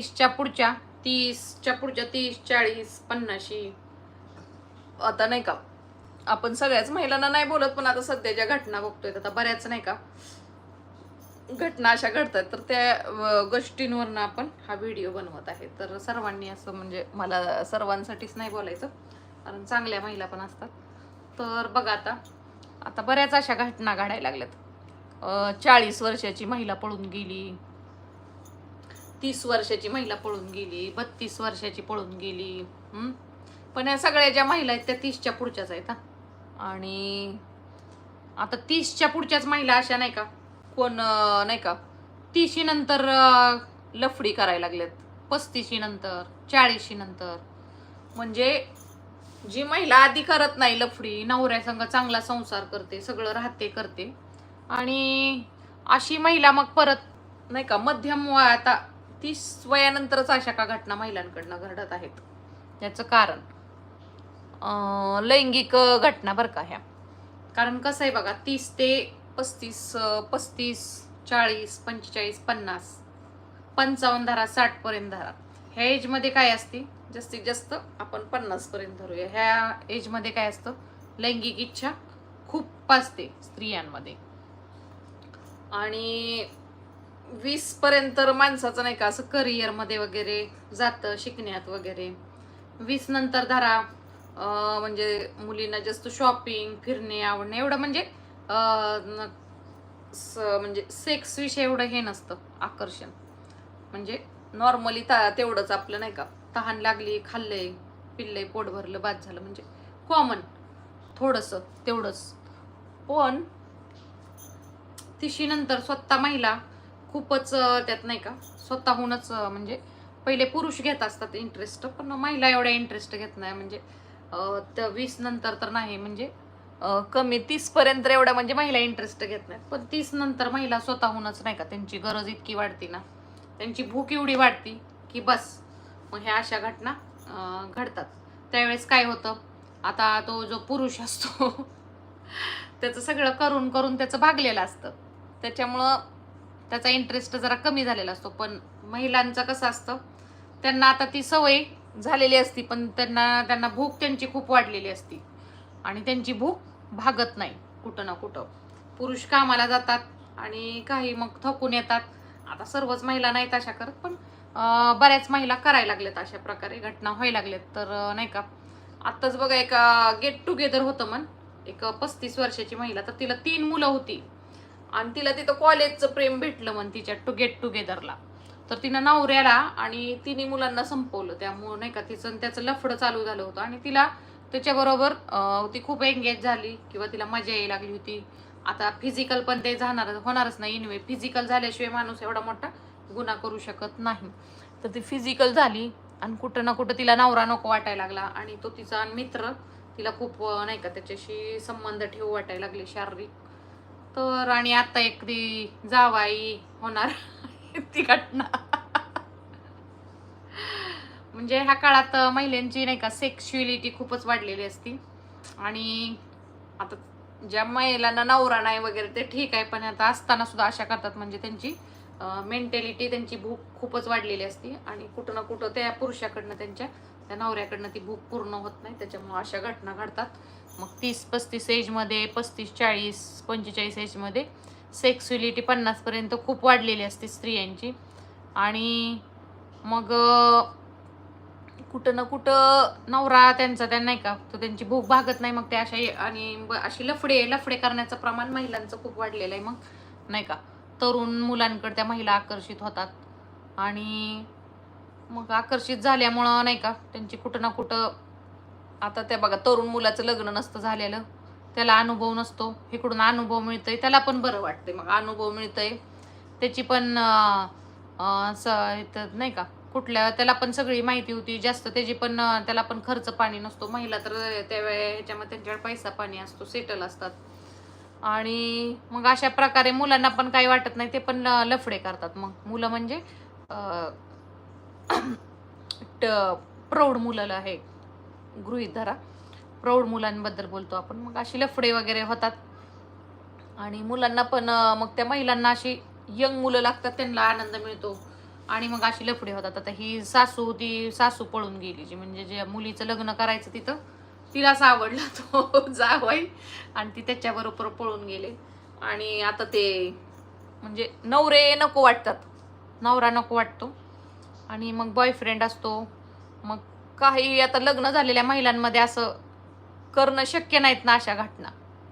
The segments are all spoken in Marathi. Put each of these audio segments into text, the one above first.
तीसच्या पुढच्या तीसच्या पुढच्या तीस चाळीस पन्नाशी. आता नाही का आपण सगळ्याच महिलांना नाही बोलत पण आता सध्याच्या घटना बघतोय आता बऱ्याच नाही का घटना अशा घडतात. तर त्या गोष्टींवरनं आपण हा व्हिडिओ बनवत आहे. तर सर्वांनी असं म्हणजे मला सर्वांसाठीच नाही बोलायचं कारण चांगल्या महिला पण असतात. तर बघा आता आता बऱ्याच अशा घटना घडायला लागल्यात. चाळीस वर्षाची महिला पळून गेली. तीस वर्षाची महिला पळून गेली बत्तीस वर्षाची पळून गेली पण या सगळ्या ज्या महिला आहेत त्या तीसच्या पुढच्याच आहेत आणि आता तीसच्या पुढच्याच महिला अशा नाही का कोण नाही का तीसशी नंतर लफडी करायला लागल्यात पस्तीसशी नंतर चाळीसशी नंतर. म्हणजे जी महिला आधी करत नाही लफडी नवऱ्यासंग चांगला संसार करते सगळं राहते करते. आणि अशी महिला मग परत नाही का मध्यम वय आता तीस वयानंतरच अशा का घटना महिलांकडनं घडत आहेत. याचं कारण लैंगिक घटना बरं का ह्या. कारण कसं आहे बघा तीस ते पस्तीस पस्तीस चाळीस पंचेचाळीस पन्नास पंचावन्न धरा साठपर्यंत धरा. ह्या एजमध्ये काय असते? जास्तीत जास्त आपण पन्नासपर्यंत धरूया. ह्या एजमध्ये काय असतं? लैंगिक इच्छा खूप असते स्त्रियांमध्ये. आणि वीस पर्यंत तर माणसाचं नाही का असं करिअरमध्ये वगैरे जातं शिकण्यात वगैरे. वीस नंतर धरा म्हणजे मुलींना जास्त शॉपिंग फिरणे आवडणे एवढं म्हणजे स- म्हणजे सेक्स विषय एवढं हे नसतं आकर्षण. म्हणजे नॉर्मली ता तेवढंच आपलं नाही का तहान लागली खाल्लंय पिल्लंय पोट भरलं बाद झालं म्हणजे कॉमन थोडंसं तेवढंच. पण तिशी नंतर स्वतः महिला खूपच त्यात नाही का स्वतःहूनच म्हणजे पहिले पुरुष घेत असतात इंटरेस्ट पण महिला एवढ्या इंटरेस्ट घेत नाही. म्हणजे त्या वीस नंतर तर नाही म्हणजे कमी तीस पर्यंत एवढ्या म्हणजे महिला इंटरेस्ट घेत नाहीत. पण तीस नंतर महिला स्वतःहूनच नाही का त्यांची गरज इतकी वाढती ना त्यांची भूक एवढी वाढती की बस मग ह्या अशा घटना घडतात. त्यावेळेस काय होतं आता तो जो पुरुष असतो त्याचं सगळं करून करून त्याचं भागलेलं असतं. त्याच्यामुळं त्याचा इंटरेस्ट जरा कमी झालेला असतो. पण महिलांचं कसं असतं त्यांना आता ती सवय झालेली असती पण त्यांना त्यांना भूक त्यांची खूप वाढलेली असती. आणि त्यांची भूक भागत नाही कुठं ना कुठं. पुरुष कामाला जातात आणि काही मग थकून येतात. आता सर्वच महिला नाहीत अशा करत पण बऱ्याच महिला करायला लागल्यात अशा प्रकारे घटना व्हायला लागल्यात. तर नाही का आत्ताच बघा एक गेट टुगेदर होतं मन एक पस्तीस वर्षाची महिला तर तिला तीन मुलं होती. आणि तिला तिथं कॉलेजचं प्रेम भेटलं म्हण तिच्या टू गेट टुगेदरला तर तिनं नवऱ्याला आणि तिने मुलांना संपवलं. त्यामुळं नाही का तिचं त्याचं लफडं चालू झालं होतं. आणि तिला त्याच्याबरोबर ती खूप एंगेज झाली किंवा तिला मजा यायला लागली होती. आता फिजिकल पण ते जाणार होणारच नाही इनवे फिजिकल झाल्याशिवाय माणूस एवढा मोठा गुन्हा करू शकत नाही. तर ती फिजिकल झाली आणि कुठं ना कुठं तिला नवरा नको वाटायला लागला. आणि तो तिचा मित्र तिला खूप नाही का त्याच्याशी संबंध ठेवू वाटायला लागले शारीरिक. तर आणि आता एक ती जावाई होणार ती घटना. म्हणजे ह्या काळात महिलांची नाही का सेक्शुअलिटी खूपच वाढलेली असती. आणि आता ज्या महिलांना नवरा नाही वगैरे ते ठीक आहे पण आता असताना सुद्धा अशा करतात. म्हणजे त्यांची मेंटॅलिटी त्यांची भूक खूपच वाढलेली असती. आणि कुठं ना कुठं त्या पुरुषाकडनं त्यांच्या त्या नवऱ्याकडनं ती भूक पूर्ण होत नाही. त्याच्यामुळे अशा घटना घडतात. मग तीस पस्तीस एजमध्ये पस्तीस चाळीस पंचेचाळीस एजमध्ये सेक्स्युलिटी पन्नासपर्यंत खूप वाढलेली असते स्त्रियांची. आणि मग कुठं ना कुठं नवरा त्यांचा त्या नाही का तो त्यांची भूक भागत नाही मग ते अशा आणि ब- अशी लफडे लफडे करण्याचं प्रमाण महिलांचं खूप वाढलेलं आहे मग नाही का. तरुण मुलांकडे त्या महिला आकर्षित होतात. आणि मग आकर्षित झाल्यामुळं नाही का त्यांची कुठं ना कुठं आता त्या बघा तरुण मुलाचं लग्न नसतं झालेलं. त्याला अनुभव नसतो. इकडून अनुभव मिळतंय. त्याला पण बरं वाटतंय. मग अनुभव मिळतंय. त्याची पण असं स नाही का कुठल्या त्याला पण सगळी माहिती होती. जास्त त्याची पण त्याला पण खर्च पाणी नसतो. महिला तर त्यावेळे ह्याच्यामध्ये त्यांच्याकडे पैसा पाणी असतो. सेटल असतात. आणि मग अशा प्रकारे मुलांना पण काही वाटत नाही. ते पण लफडे करतात. मग मुलं म्हणजे ट- प्रौढ मुलं आहे गृहित धरा. प्रौढ मुलांबद्दल बोलतो आपण. मग अशी लफडे वगैरे होतात. आणि मुलांना पण मग त्या महिलांना अशी यंग मुलं लागतात त्यांना आनंद मिळतो. आणि मग अशी लफडे होतात. आता ही सासू ती सासू पळून गेली. जी म्हणजे जे मुलीचं लग्न करायचं तिथं तिलाच आवडला तो जावाई. आणि ती त्याच्याबरोबर पळून गेले. आणि आता ते म्हणजे नवरे नको वाटतात. नवरा नको वाटतो. आणि मग बॉयफ्रेंड असतो. मग काही आता लग्न झालेल्या महिलांमध्ये असं करणं शक्य नाहीत ना अशा घटना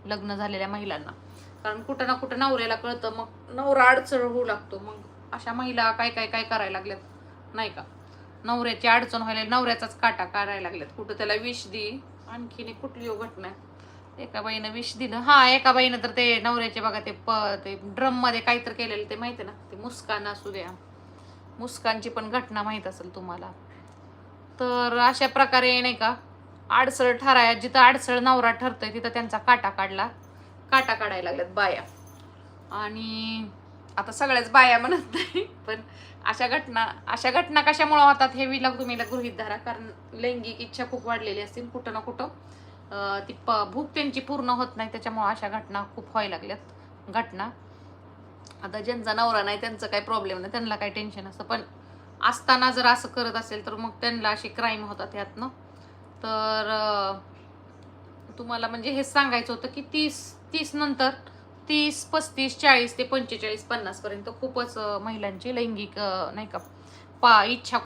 लग्न झालेल्या महिलांना. कारण कुठं ना कुठं नवऱ्याला कळतं मग नवरा अडचण होऊ लागतो मग अशा महिला काय काय काय करायला लागल्यात? नाही का? नवऱ्याची अडचण व्हायला नवऱ्याचाच काटा काढायला लागल्यात. कुठं त्याला विष दे आणखीन एक कुठली घटना एका बाईनं विष दिलं. हा एका बाईनं तर ते नवऱ्याचे बघा ते प ते ड्रममध्ये काहीतरी केलेलं ते माहिती ना? ते मुस्कान असू द्या. मुस्कानची पण घटना माहीत असेल तुम्हाला. तर अशा प्रकारे नाही का आडसळ ठराया जिथं आडसळ नवरा ठरतोय तिथं त्यांचा काटा काढला. काटा काढायला लागल्यात बाया. आणि आता सगळ्याच बाया म्हणत नाही पण अशा घटना अशा घटना कशामुळे होतात हे विलग तुम्ही गृहित धरा. कारण लैंगिक इच्छा खूप वाढलेली असतील कुठं ना कुठं ती प भूक त्यांची पूर्ण होत नाही त्याच्यामुळे अशा घटना खूप व्हायला लागल्यात. घटना. आता ज्यांचा नवरा नाही त्यांचं काही प्रॉब्लेम नाही त्यांना काही टेन्शन असतं पण असताना जर असं करत असेल तर मग त्यांना असे क्राईम होतात यातनं तर तुम्हाला म्हणजे हे सांगायचं होतं की तीस तीस नंतर तीस पस्तीस चाळीस ते पंचेचाळीस पन्नासपर्यंत खूपच महिलांची लैंगिक नाही का पा इच्छा